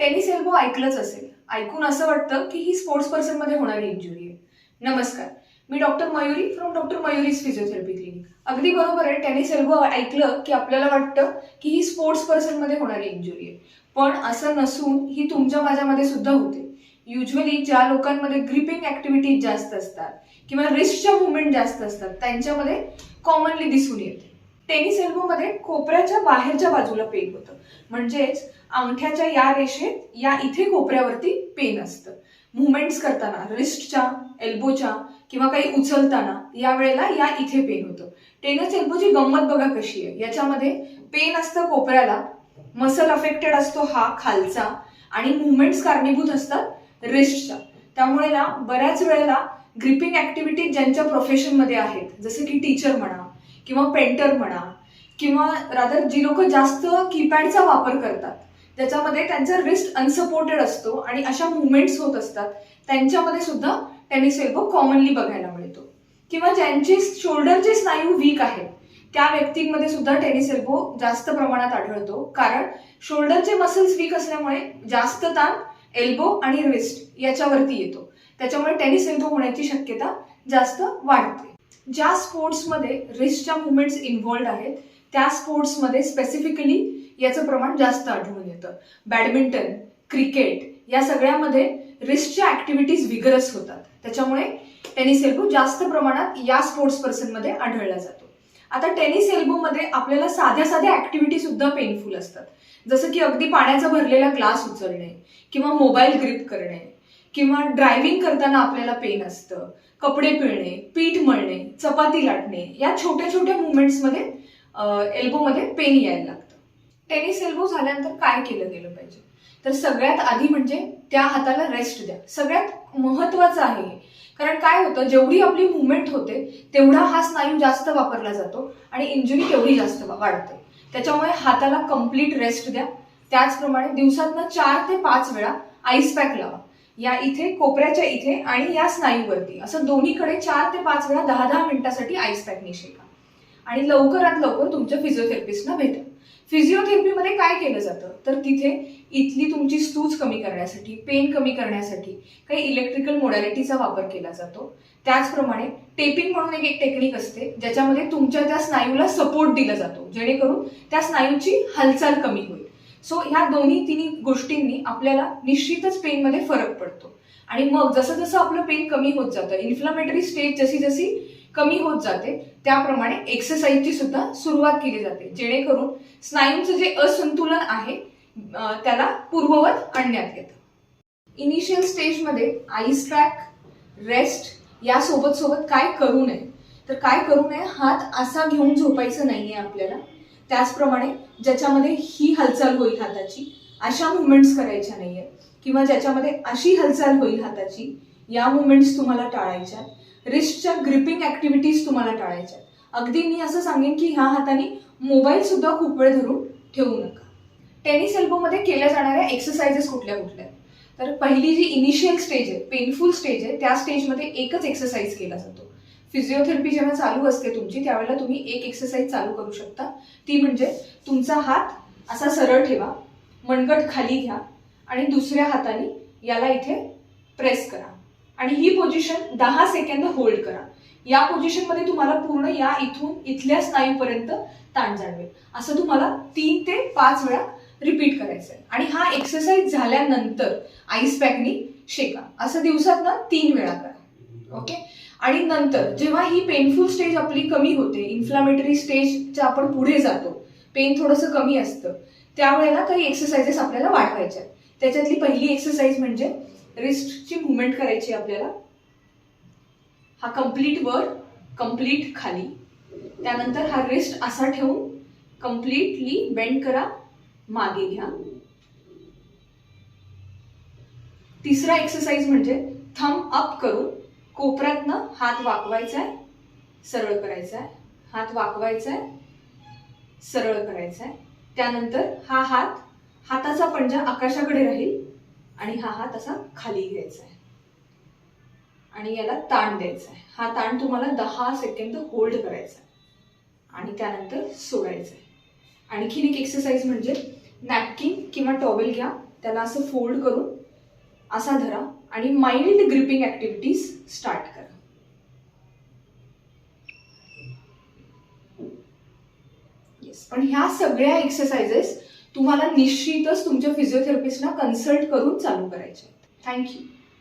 Tennis elbow ऐकलंच असेल. ऐकून असं वाटतं की ही स्पोर्ट्स पर्सनमध्ये होणारी इंजुरी आहे. नमस्कार. मी doctor Mayuri from doctor Mayuri's physiotherapy clinic अगदी बरोबर आहे टेनिस एल्बो ऐकलं की आपल्याला वाटतं की ही स्पोर्ट्स पर्सनमध्ये होणारी इंजुरी आहे. पण असं नसून ही तुमच्या माझ्यामध्ये सुद्धा होते. युजली ज्या लोकांमध्ये ग्रिपिंग ऍक्टिव्हिटीज जास्त असतात किंवा रिस्कच्या मुवमेंट जास्त असतात त्यांच्यामध्ये कॉमनली दिसून येते. टेनिस एल्बोमध्ये कोपऱ्याच्या बाहेरच्या बाजूला पेन होतं. म्हणजेच अंगठ्याच्या या रेषेत या इथे कोपऱ्यावरती पेन असतं. मुवमेंट्स करताना रिस्टच्या एल्बोच्या किंवा काही उचलताना या वेळेला या इथे पेन होतं. टेनिस एल्बोची गंमत बघा कशी आहे. याच्यामध्ये पेन असतं कोपऱ्याला मसल अफेक्टेड असतो हा खालचा आणि मुवमेंट्स कारणीभूत असतात रिस्टच्या त्यामुळे ना बऱ्याच वेळेला ग्रिपिंग ऍक्टिव्हिटी ज्यांच्या प्रोफेशनमध्ये आहेत जसे की टीचर म्हणा किंवा पेंटर म्हणा किंवा रादर जी लोक जास्त कीपॅडचा वापर करतात ज्याच्यामध्ये त्यांचा रिस्ट अनसपोर्टेड असतो आणि अशा मुवमेंट्स होत असतात. त्यांच्यामध्ये सुद्धा टेनिस एल्बो कॉमनली बघायला मिळतो. किंवा ज्यांचे शोल्डरचे स्नायू वीक आहेत त्या व्यक्तींमध्ये सुद्धा टेनिस एल्बो जास्त प्रमाणात आढळतो. कारण शोल्डरचे मसल्स वीक असल्यामुळे जास्त ताण एल्बो आणि रिस्ट याच्यावरती येतो. त्याच्यामुळे टेनिस एल्बो होण्याची शक्यता जास्त वाढते. ज्या स्पोर्ट्समध्ये रिस्कच्या मुवमेंट्स इन्व्हॉल्ड आहेत त्या स्पोर्ट्समध्ये स्पेसिफिकली याचं प्रमाण जास्त आढळून येतं. बॅडमिंटन क्रिकेट या सगळ्यामध्ये रिस्कच्या ऍक्टिव्हिटीज विगरस होतात. त्याच्यामुळे टेनिस एल्बो जास्त प्रमाणात या स्पोर्ट्स पर्सनमध्ये आढळला जातो. आता टेनिस एल्बोमध्ये आपल्याला साध्या साध्या ऍक्टिव्हिटी सुद्धा पेनफुल असतात. जसं की अगदी पाण्याचा भरलेला ग्लास उचलणे किंवा मोबाईल ग्रिप करणे. किंवा ड्रायव्हिंग करताना आपल्याला पेन असतं. कपडे पिळणे पीठ मळणे चपाती लाटणे या छोट्या छोट्या मुवमेंट्समध्ये एल्बोमध्ये पेन यायला लागतं. टेनिस एल्बो झाल्यानंतर काय केलं गेलं पाहिजे? तर सगळ्यात आधी म्हणजे त्या हाताला रेस्ट द्या. सगळ्यात महत्वाचं आहे कारण काय होतं? जेवढी आपली मुवमेंट होते तेवढा हा स्नायू जास्त वापरला जातो आणि इंजुरी तेवढी जास्त वाढते. त्याच्यामुळे हाताला कंप्लीट रेस्ट द्या. त्याचप्रमाणे दिवसातनं चार ते पाच वेळा आईस पॅक लावा. या इथे कोपऱ्याच्या इथे आणि या स्नायूवरती. असं दोन्हीकडे चार ते पाच वेळा दहा दहा मिनिटासाठी आईस पॅकने शेका आणि लवकरात लवकर तुमच्या फिजिओथेरपिस्टना भेटा. फिजिओथेरपीमध्ये काय केलं जातं? तर तिथे इथली तुमची स्तूज कमी करण्यासाठी पेन कमी करण्यासाठी काही इलेक्ट्रिकल मोडॅलिटीचा वापर केला जातो. त्याचप्रमाणे टेपिंग म्हणून एक एक टेक्निक असते ज्याच्यामध्ये तुमच्या त्या स्नायूला सपोर्ट दिला जातो. जेणेकरून त्या स्नायूची हालचाल कमी होईल. सो ह्या दोन्ही तिन्ही गोष्टींनी आपल्याला निश्चितच पेनमध्ये फरक पडतो. आणि मग जसं जसं आपलं पेन कमी होत जातं इन्फ्लामेटरी स्टेज जशी जशी कमी होत जाते त्याप्रमाणे एक्सरसाइजची सुद्धा सुरुवात केली जाते. जेणेकरून स्नायूंचं जे असंतुलन आहे त्याला पूर्ववत आणण्यात येतं. इनिशियल स्टेजमध्ये आईस पॅक रेस्ट या सोबत सोबत काय करू नये? तर काय करू नये? हात असा घेऊन झोपायचं नाहीये आपल्याला. त्याचप्रमाणे ज्याच्यामध्ये ही हालचाल होईल हाताची अशा मुवमेंट्स करायच्या नाहीये. किंवा ज्याच्यामध्ये अशी हालचाल होईल हाताची या मुवमेंट्स तुम्हाला टाळायच्या रिस्टच्या ग्रिपिंग ऍक्टिव्हिटीज तुम्हाला टाळायच्या अगदी मी असं सांगेन की ह्या हाताने मोबाईल सुद्धा खूप वेळ धरून ठेवू नका. टेनिस एल्बोमध्ये केल्या जाणाऱ्या एक्सरसाइजेस कुठल्या कुठल्या आहेत? तर पहिली जी इनिशियल स्टेज आहे पेनफुल स्टेज आहे त्या स्टेजमध्ये एकच एक्सरसाइज केला जातो. फिजिओथेरपी जेव्हा चालू असते तुमची त्यावेळेला तुम्ही एक एक्सरसाइज चालू करू शकता. ती म्हणजे तुमचा हात असा सरळ ठेवा मनगट खाली घ्या आणि दुसऱ्या हाताने याला इथे प्रेस करा. आणि ही पोझिशन दहा सेकंद होल्ड करा. या पोझिशनमध्ये तुम्हाला पूर्ण या इथून इथल्या स्नायूपर्यंत ताण जाणवेल. असं तुम्हाला तीन ते पाच वेळा रिपीट करायचं आहे. आणि हा एक्सरसाइज झाल्यानंतर आईस पॅकनी शेका. असं दिवसात ना तीन वेळा करा. ओके आणि नंतर जेव्हा ही पेनफुल स्टेज आपली कमी होते इन्फ्लामेटरी स्टेजच्या आपण पुढे जातो पेन थोडंसं कमी असतं त्यावेळेला काही एक्सरसाइजेस आपल्याला वाढवायच्या त्याच्यातली पहिली एक्सरसाइज म्हणजे रिस्टची मुवमेंट करायची आहे आपल्याला. हा कंप्लीट वर कंप्लीट खाली. त्यानंतर हा रिस्ट असा ठेवून कम्प्लिटली बेंड करा मागे घ्या. तिसरा एक्सरसाइज म्हणजे थम अप करून कोपऱ्यातनं हात वाकवायचा आहे सरळ करायचा आहे हात वाकवायचा आहे सरळ करायचा आहे त्यानंतर हा हात हाताचा पंजा आकाशाकडे राहील आणि हा हात असा खाली घ्यायचा आहे आणि याला ताण द्यायचा आहे हा ताण तुम्हाला दहा सेकंद होल्ड करायचा आहे आणि त्यानंतर सोडायचं आहे आणखीन एक एक्सरसाइज म्हणजे नॅपकिन किंवा टॉवेल घ्या. त्याला असं फोल्ड करून असा धरा. आणि माइल्ड ग्रिपिंग ऍक्टिव्हिटीज स्टार्ट करा. पण ह्या सगळ्या एक्सरसाइजेस तुम्हाला निश्चितच तुमच्या फिजिओथेरपिस्टला कन्सल्ट करून चालू करायचे थँक्यू